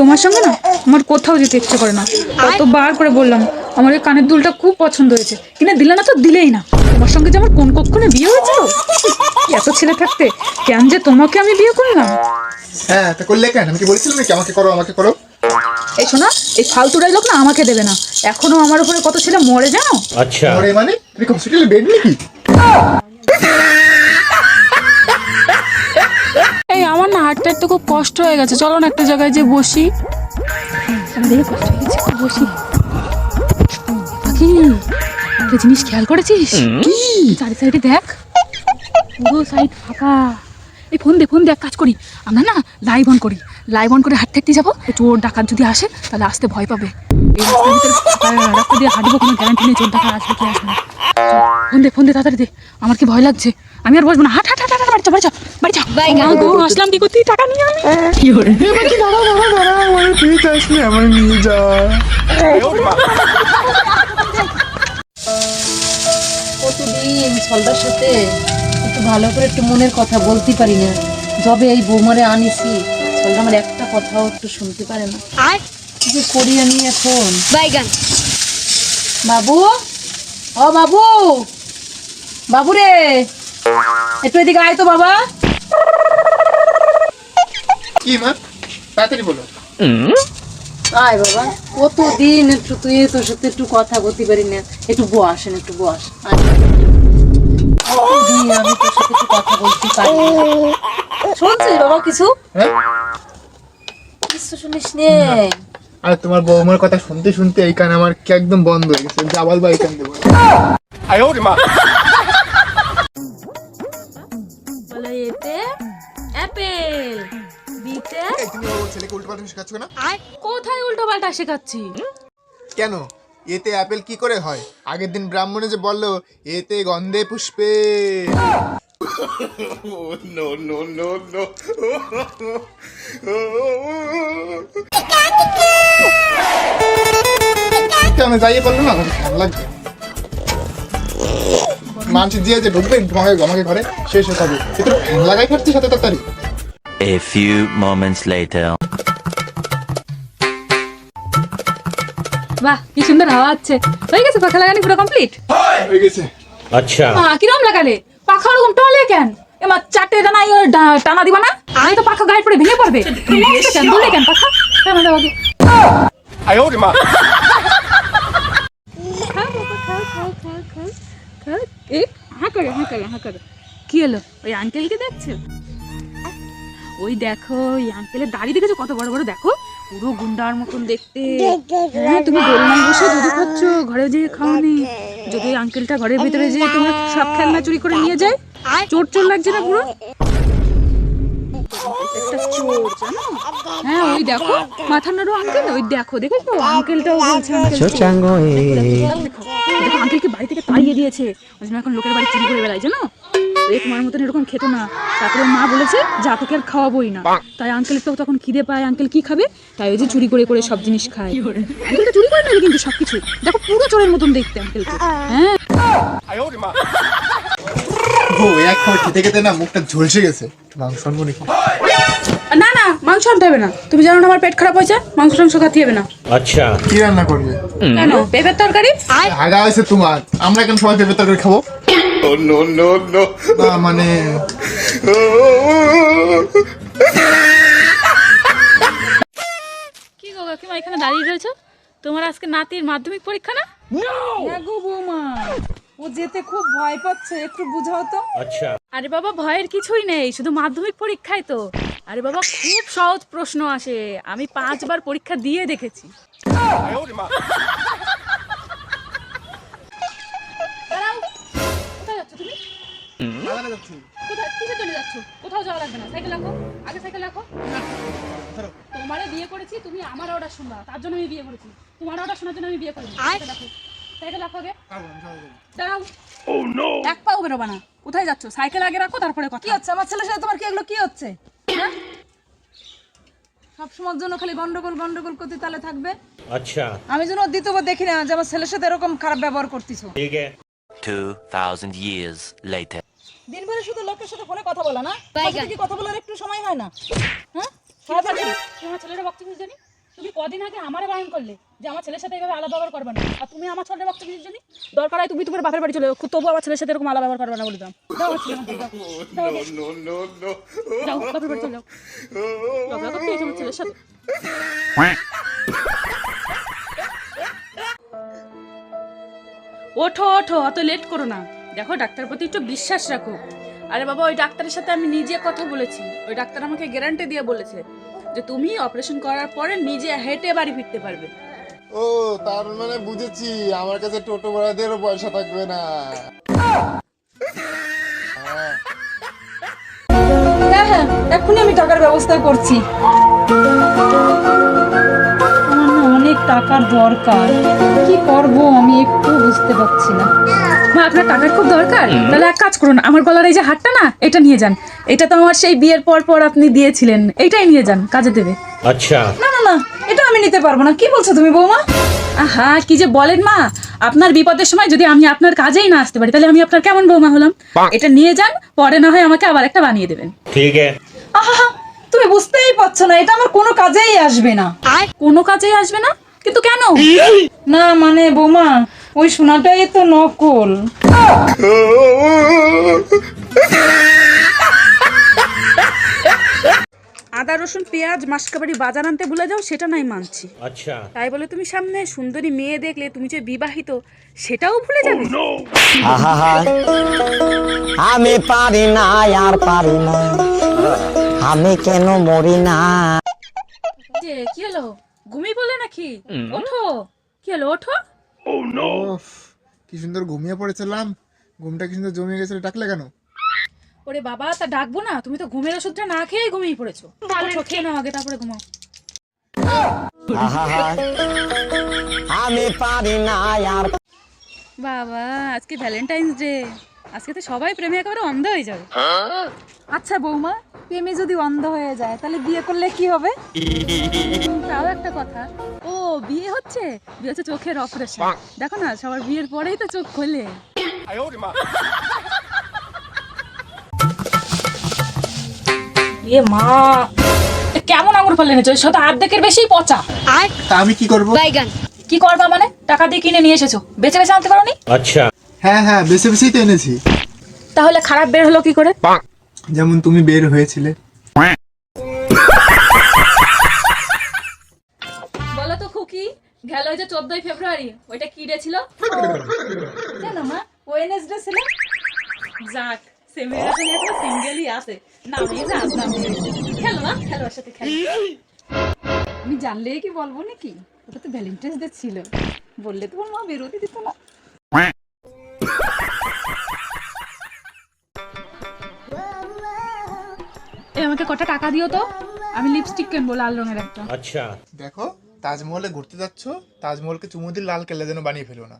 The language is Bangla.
তোমার সঙ্গে না? আমার কোথাও যেতে ইচ্ছে করে না। কতবার করে বললাম আমার এই কানের দুলটা খুব পছন্দ হয়েছে। কিনা দিলে না তো দিলেই না। তোমার সঙ্গে যে আমার কোন কক্ষণে বিয়ে হয়েছিল? এত ছেলে থাকতে কেন যে তোমাকে আমি বিয়ে করলাম? হ্যাঁ তা করলে কেন? আমি কি বলেছিলাম আমাকে করো আমাকে করো। এই শোনা এই ফালতু লোক না আমাকে দেবে না। এখনও আমার উপরে কত ছেলে মরে জানো? আচ্ছা। মরে মানে? তুমি হসপিটালে বেড নাকি? হাঁটতে হাঁটতে খুব কষ্ট হয়ে গেছে। চলো না একটা জায়গায় যে বসি। কষ্ট হয়ে গেছে বসি। পাখি একটা জিনিস খেয়াল করেছিস? চারি সাইডে দেখ। পুরো সাইড ফাঁকা। এই ফোন দে ফোন দে এক কাজ করি। আমরা না লাইভ অন করি। লাইভ অন করে হাঁটতে হাঁটতে যাব। চোর ডাকাত যদি আসে তাহলে আসতে ভয় পাবে। এই রাস্তার ভিতরে রাস্তা দিয়ে হাঁটবো কোনো গ্যারান্টি নেই চোর ডাকাত আসবে কি আসবে না। ফোন দে ফোন দে তাড়াতাড়ি দে। আমার কি ভয় লাগছে? আমি আর বসবো না। হাট হাট হাট হাট বাড়ি চা বাড়ি চা বাড়ি চা মা গো আসলাম কি করতে টাকা নিয়ে আমি কি করে দাঁড়াও দাঁড়াও দাঁড়াও আমার আমার নিয়ে যা। কতদিন ছলদার সাথে একটু ভালো করে একটু মনের কথা বলতে পারি না। যবে এই বৌমারে আনিছি ছলদা আমার একটা কথাও একটু শুনতে পারে না। কি যে করি আমি এখন? বাইগান বাবু? ও বাবু! বাবু রে একটু এদিকে আয় তো বাবা। কি মা? তাড়াতাড়ি বলো। আয় বাবা কতদিন একটু তুই তোর সাথে একটু কথা বলতে পারি না। একটু বসেন একটু বস। আমি তোর সাথে একটু কথা বলতে পারি শুনছিস বাবা কিছু? হ্যাঁ? কিছু শুনিস নে। আর তোমার বৌমার কথা শুনতে শুনতে এই কান আমার কি একদম বন্ধ হয়ে গেছে। জাবাল বা এই কান দেবো বলো। ও ছেলেকে উল্টো পাল্টা শেখাচ্ছ না কোথায় উল্টো পাল্টা শেখাচ্ছি? কেন? এতে অ্যাপেল কি করে হয়? আগের দিন ব্রাহ্মণে যে বলল এতে গন্ধে পুষ্পে। কেন যাইয়ে বলল না? আমাকে ভালো লাগবে মানুষ দিয়ে যে ঢুকবে তোমাকে আমাকে ঘরে। শেষ হয়ে যাবে। এ তো লাগাই ফেলছি সাথে তাড়াতাড়ি। A few moments later. বাহ কি সুন্দর হাওয়া আছে হয়ে গেছে পাখা লাগানি পুরো কমপ্লিট হয়ে। গেছে। আচ্ছা। হ্যাঁ কিরম লাগালে? পাখা ওরকম টলে কেন? এমা চারটে ইয়ে, ডানা টানা দিবা না? আমি তো পাখা গায়ে পড়ে ভেঙে পড়বে। দুলে কেন? পাখা? টানা দেবো আগে আয় মা। এক হাঁ করে হাঁ করে হাঁ করে। কি এলো ওই আঙ্কেলকে দেখছ? ওই দেখো ওই আঙ্কেলের দাড়ি দেখেছ কত বড় বড় দেখো পুরো গুন্ডার মতন দেখতে হ্যাঁ তুমি দোলনায় বসে দুধ খাচ্ছ ঘরে যেয়ে খাওনি যদি ওই আঙ্কেলটা ঘরের ভিতরে যেয়ে তোমার সব খেলনা চুরি করে নিয়ে যায় চোর চোর লাগছে না পুরো একটা চোর জানো হ্যাঁ ওই দেখো মাথা নাড়ো আঙ্কেল ওই দেখো দেখেছ আঙ্কেলটাও বলছে আঙ্কেল দেখো দেখো আঙ্কেলকে বাড়ি থেকে তাড়িয়ে দিয়েছে ওই জন্য এখন লোকের বাড়ি চুরি করে বেড়ায় জানো এ তোমার মতন এরকম খেতো না। তারপরে মা বলেছে যা তোকে আর খাওয়াবোই না। তাই আঙ্কেল তো তখন খিদে পায় আঙ্কেল কি খাবে? তাই ওই যে চুরি করে করে সব জিনিস খায়। আঙ্কেলটা চুরি করে না কিন্তু সবকিছু। দেখো পুরো চোরের মতন দেখতে আঙ্কেল হ্যাঁ। আচ্ছা। আমরা এখন সবাই পেঁপের তরকারি খাব? ও নো নো নো না মানে কি গো কাকিমা এখানে দাঁড়িয়ে রয়েছো? তোমার আজকে নাতির মাধ্যমিক পরীক্ষা না? গো বৌমা ও যেতে খুব ভয় পাচ্ছে একটু বুঝাও তো। আচ্ছা। আরে বাবা ভয়ের কিছুই নেই শুধু মাধ্যমিক পরীক্ষায় তো। আরে বাবা খুব সহজ প্রশ্ন আসে আমি পাঁচবার পরীক্ষা দিয়ে দেখেছি। কোথায়? যাচ্ছ? কোথাও যাওয়া লাগবে না। সাইকেল রাখো। আগে সাইকেল রাখো। তোমারে বিয়ে করেছি তুমি অর্ডার তার জন্য আমি বিয়ে করেছি। তোমার অর্ডার শোনার জন্য আমি বিয়ে oh, এক পাও না। কোথায় সাইকেল আগে রাখো তারপরে কথা। কি হচ্ছে? আমার ছেলের সাথে তোমার কি এগুলো কি হচ্ছে? হ্যাঁ? সব সময়ের জন্য খালি গন্ডগোল গন্ডগোল করতে তাহলে থাকবে। আচ্ছা। আমি যেন দ্বিতীয়বার দেখি না যে আমার ছেলের সাথে এরকম খারাপ ব্যবহার করতেছো। ঠিক আছে। 2000 years later. দিন ভরে শুধু লোকের সাথে ফোনে কথা বলা না। কি কথা বলার একটু সময় হয় না। হ্যাঁ? হ্যাঁ আমার ছেলের বক্তব্য জানি? তুমি কদিন আগে আমারে বারণ করলে যে আমার ছেলের সাথে এইভাবে আলাদা ব্যবহার করবে না। আর তুমি আমার ছেলের বক্তব্য জানি? দরকার হয় তুমি তোমার বাপের বাড়ি চলে যাও। তবু আমার ছেলের সাথে এরকম আলাদা ব্যবহার করবে না বলে দাও। বাপের বাড়ি চলে যাও। ছেলের সাথে। ওঠো ওঠো অত লেট করো না। দেখো ডাক্তার প্রতি একটু বিশ্বাস রাখো। আরে বাবা ওই ডাক্তারের সাথে আমি নিজে কথা বলেছি। ওই ডাক্তার আমাকে গ্যারান্টি দিয়ে বলেছে যে তুমি অপারেশন করার পরে নিজে হেঁটে বাড়ি ফিরতে পারবে। ও তার মানে বুঝেছি আমার কাছে টোটো ভাড়াদেরও পয়সা থাকবে না। হ্যাঁ হ্যাঁ এখনই আমি টাকার ব্যবস্থা করছি। টাকার দরকার? কি করব আমি একটু বুঝতে পারছি না। মা আপনার টাকার খুব দরকার? তাহলে এক কাজ করুন আমার গলার এই যে হাটটা না এটা নিয়ে যান। এটা তো আমার সেই বিয়ের পর পর আপনি দিয়েছিলেন এটাই নিয়ে যান কাজে দেবে। আচ্ছা। না না না এটা আমি নিতে পারব না কি বলছো তুমি বৌমা? হ্যাঁ কি যে বলেন মা আপনার বিপদের সময় যদি আমি আপনার কাজেই না আসতে পারি তাহলে আমি আপনার কেমন বৌমা হলাম? এটা নিয়ে যান পরে না হয় আমাকে আবার একটা বানিয়ে দেবেন। ঠিক আছে। আহা তুমি বুঝতেই পারছ না এটা আমার কোনো কাজেই আসবে না। কোনো কাজেই আসবে না? কিন্তু কেন? না মানে বৌমা ওই সোনাটাই তো নকল। আদা রসুন পেঁয়াজ মাসকাবাড়ি বাজার আনতে ভুলে যাও সেটা নাই মানছি। আচ্ছা। তাই বলে তুমি সামনে সুন্দরী মেয়ে দেখলে তুমি যে বিবাহিত সেটাও ভুলে যাবে? Oh, আমি পারি না আর পারি না। আমি কেন মরি না? কি হলো? ঘুমিয়ে পড়লে নাকি? ওঠো। কি হলো ওঠো। উফ, কি সুন্দর ঘুমিয়ে পড়েছিলাম ঘুমটা কি সুন্দর জমিয়ে গেছিল ডাকলে কেন? ওরে বাবা তা ডাকবো না? তুমি তো ঘুমের ওষুধটা না খেয়ে ঘুমিয়ে পড়েছো। ওঠো খেয়ে নাও আগে তারপরে ঘুমাও। আমি পারি না আর বাবা আজকে ভ্যালেন্টাইন্স ডে। আজকে তো সবাই প্রেমে একেবারে অন্ধ হয়ে যাবে। আচ্ছা বৌমা প্রেমে যদি অন্ধ হয়ে যায় তাহলে বিয়ে করলে কি হবে? তাও একটা কথা। ও বিয়ে হচ্ছে? বিয়ে হচ্ছে চোখের অপারেশন। দেখো না সবার বিয়ের পরেই তো চোখ খোলে। এ মা কেমন আঙুর ফলে এনেছো? সেটা আর্ধেকের বেশি পচা। আর আমি কি করব? বাইগান। কি করবা মানে? টাকা দিয়ে কিনে নিয়ে এসেছ। বেঁচে বেচে আনতে পারোনি? আচ্ছা। হ্যাঁ হ্যাঁ বেছে বেছেই তো এনেছি। তাহলে খারাপ বের হলো কি করে? যেমন তুমি বের হয়েছিলে। বলো তো খুকি গেল ওই যে চোদ্দই ফেব্রুয়ারি ওইটা কি ডে ছিল? কেন মা ওয়েনেসডে ছিল? যাক সে মেয়েরা তো এখন সিঙ্গেলই আছে। না আমি যে আসলাম। খেলো না খেলো ওর সাথে খেলো। আমি জানলে কি বলব নাকি? ওটা তো ভ্যালেন্টাইন্স ডে ছিল। বললে তোমার মা বেরোতে দিত না। এই আমাকে কটা টাকা দিও তো? আমি লিপস্টিক কিনবো লাল রঙের একটা। আচ্ছা। দেখো তাজমহলে ঘুরতে যাচ্ছ তাজমহলকে চুমু দিয়ে লাল কেলে যেন বানিয়ে ফেলো না।